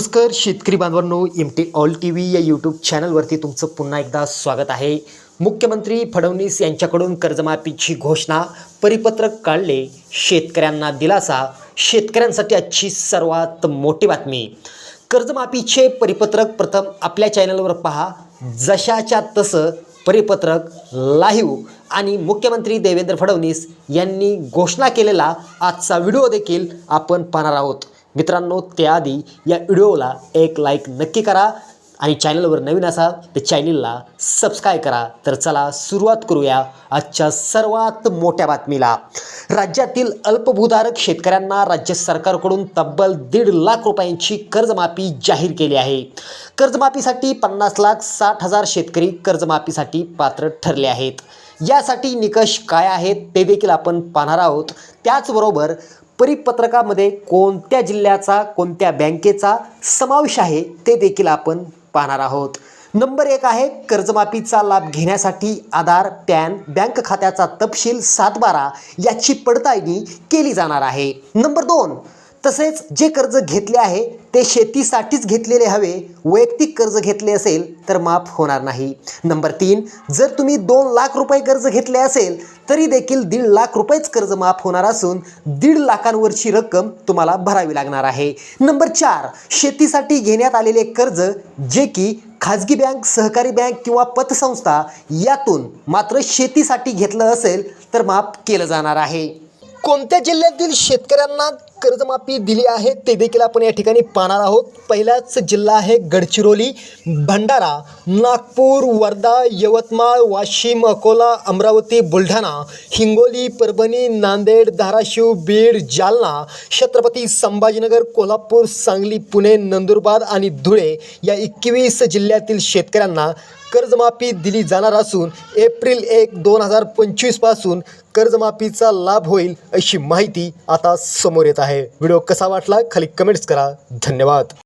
नमस्कार शेतकरी बांधवांनो M T all T V या यूट्यूब चॅनलवरती तुमचं पुन्हा एकदा स्वागत आहे. मुख्यमंत्री फडणवीस यांच्याकडून कर्जमाफीची घोषणा परिपत्रक काढले शेतकऱ्यांना दिलासा शेतकऱ्यांसाठी आजची सर्वात मोठी बातमी. कर्जमाफीचे परिपत्रक प्रथम आपल्या चॅनलवर पहा. जशाच्या तसं परिपत्रक लाईव्ह आणि मुख्यमंत्री देवेंद्र फडणवीस यांनी घोषणा केलेला आजचा व्हिडिओ देखील आपण पाहणार आहोत. मित्रांनो त्याआधी या व्हिडिओला एक लाईक नक्की करा आणि चॅनलवर नवीन असाल तर चॅनलला सबस्क्राईब करा. तर चला सुरुवात करूया आजच्या सर्वात मोठ्या बातमीला. राज्यातील अल्पभूधारक शेतकऱ्यांना राज्य सरकारकडून तब्बल दीड लाख रुपयांची कर्जमाफी जाहीर केली आहे. कर्जमाफीसाठी पन्नास लाख साठ हजार शेतकरी कर्जमाफीसाठी पात्र ठरले आहेत. यासाठी निकष काय आहेत ते देखील आपण पाहणार आहोत. त्याचबरोबर परिपत्रकामध्ये कोणत्या जिल्ह्याचा कोणत्या बँकेचा समावेश आहे ते देखील आपण पाहणार आहोत. नंबर एक आहे कर्जमाफीचा लाभ घेण्यासाठी आधार पॅन बँक खात्याचा तपशील सातबारा याची पडताळणी केली जाणार आहे. नंबर दोन तसेच जे कर्ज घेतले आहे ते शेतीसाठीच घेतलेले हवे वैयक्तिक कर्ज घेतले असेल तर माफ होणार नाही. नंबर तीन जर तुम्ही दोन लाख रुपये कर्ज घेतले असेल तरी देखील दीड लाख रुपयेच कर्ज माफ होणार असून दीड लाखांवरची रक्कम तुम्हाला भरावी लागणार आहे. नंबर चार शेतीसाठी घेण्यात आलेले कर्ज जे की खाजगी बँक सहकारी बँक किंवा पतसंस्था यातून मात्र शेतीसाठी घेतलं असेल तर माफ केलं जाणार आहे. कोणत्या जिल्ह्यातील शेतकऱ्यांना कर्जमाफी दिली आहे. ते देखील आपण या ठिकाणी पाहणार आहोत. पहिलाच जिल्हा आहे गडचिरोली. भंडारा नागपूर वर्धा यवतमाळ वाशिम अकोला अमरावती बुलढाणा हिंगोली परभणी नांदेड धाराशिव बीड जालना छत्रपती संभाजीनगर कोल्हापूर सांगली पुणे नंदुरबार आणि धुळे या एकवीस जिल्ह्यातील शेतकऱ्यांना कर्जमाफी दिली जाणार असून एप्रिल एक दोन हजार पंचवीसपासून कर्जमाफीचा लाभ होईल अशी माहिती आता समोर येत आहे. आहे. व्हिडिओ कसा वाटला खाली कमेंट्स करा. धन्यवाद.